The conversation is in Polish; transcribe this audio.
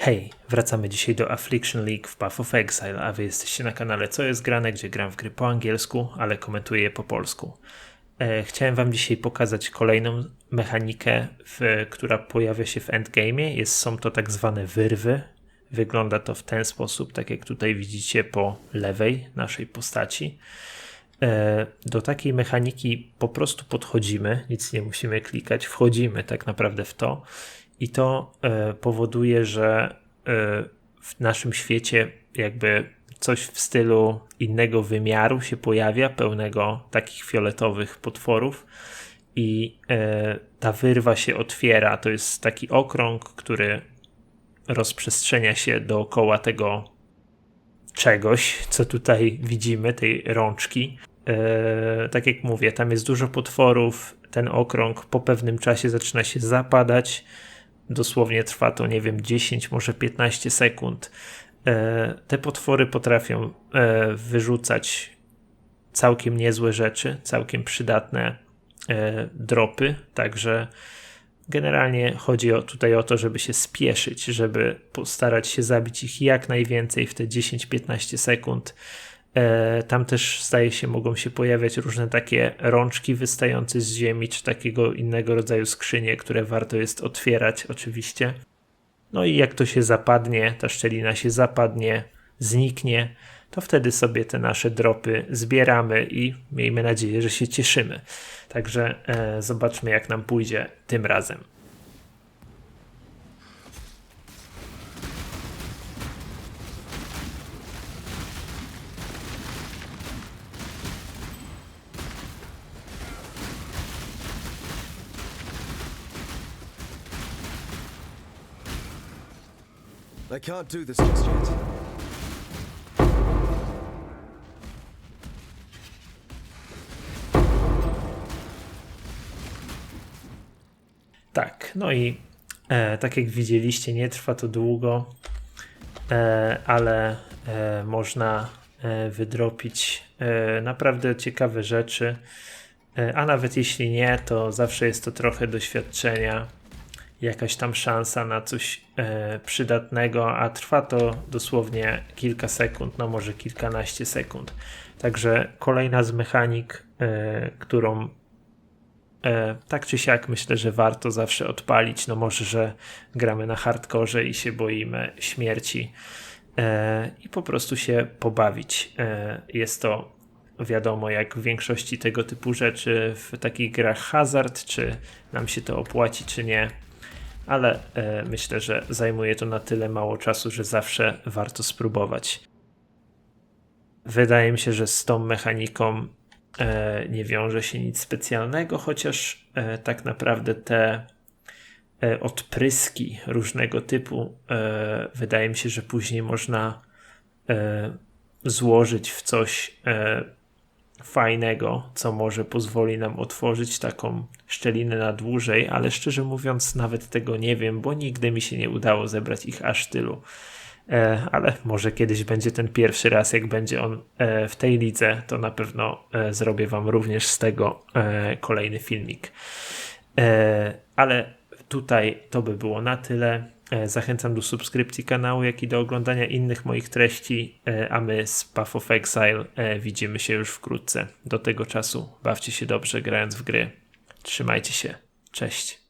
Hej, wracamy dzisiaj do Affliction League w Path of Exile, a wy jesteście na kanale Co jest grane, gdzie gram w gry po angielsku, ale komentuję je po polsku. E, chciałem wam dzisiaj pokazać kolejną mechanikę, w, która pojawia się w endgame. Jest, są to tak zwane wyrwy. Wygląda to w ten sposób, tak jak tutaj widzicie po lewej naszej postaci. E, do takiej mechaniki po prostu podchodzimy, nic nie musimy klikać, wchodzimy tak naprawdę w to i to e, powoduje, że e, w naszym świecie jakby coś w stylu innego wymiaru się pojawia, pełnego takich fioletowych potworów i ta wyrwa się otwiera. To jest taki okrąg, który rozprzestrzenia się dookoła tego czegoś, co tutaj widzimy, tej rączki. E, tak jak mówię, tam jest dużo potworów. Ten okrąg po pewnym czasie zaczyna się zapadać. Dosłownie trwa to, nie wiem, 10, może 15 sekund. E, te potwory potrafią e, wyrzucać całkiem niezłe rzeczy, całkiem przydatne dropy, także generalnie chodzi o, tutaj o to, żeby się spieszyć, żeby postarać się zabić ich jak najwięcej w te 10-15 sekund E, tam też zdaje się, mogą się pojawiać różne takie rączki wystające z ziemi, czy takiego innego rodzaju skrzynie, które warto jest otwierać, oczywiście. No i jak to się zapadnie, ta szczelina się zapadnie, zniknie, to wtedy sobie te nasze dropy zbieramy i miejmy nadzieję, że się cieszymy. Także e, zobaczmy, jak nam pójdzie tym razem. I can't do this just yet. Tak, no i e, tak jak widzieliście, nie trwa to długo, e, ale e, można e, wydropić e, naprawdę ciekawe rzeczy. E, a nawet jeśli nie, to zawsze jest to trochę doświadczenia jakaś tam szansa na coś e, przydatnego, a trwa to dosłownie kilka sekund, no może kilkanaście sekund. Także kolejna z mechanik, e, którą e, tak czy siak myślę, że warto zawsze odpalić. No może, że gramy na hardkorze i się boimy śmierci e, i po prostu się pobawić. E, jest to wiadomo, jak w większości tego typu rzeczy w takich grach hazard, czy nam się to opłaci, czy nie ale e, myślę, że zajmuje to na tyle mało czasu, że zawsze warto spróbować. Wydaje mi się, że z tą mechaniką e, nie wiąże się nic specjalnego, chociaż e, tak naprawdę te odpryski różnego typu wydaje mi się, że później można złożyć w coś fajnego, co może pozwoli nam otworzyć taką szczelinę na dłużej, ale szczerze mówiąc, nawet tego nie wiem, bo nigdy mi się nie udało zebrać ich aż tylu. E, ale może kiedyś będzie ten pierwszy raz, jak będzie on e, w tej lidze, to na pewno e, zrobię Wam również z tego kolejny filmik. Ale tutaj to by było na tyle. E, zachęcam do subskrypcji kanału, jak i do oglądania innych moich treści, e, a my z Path of Exile e, widzimy się już wkrótce. Do tego czasu bawcie się dobrze grając w gry. Trzymajcie się. Cześć.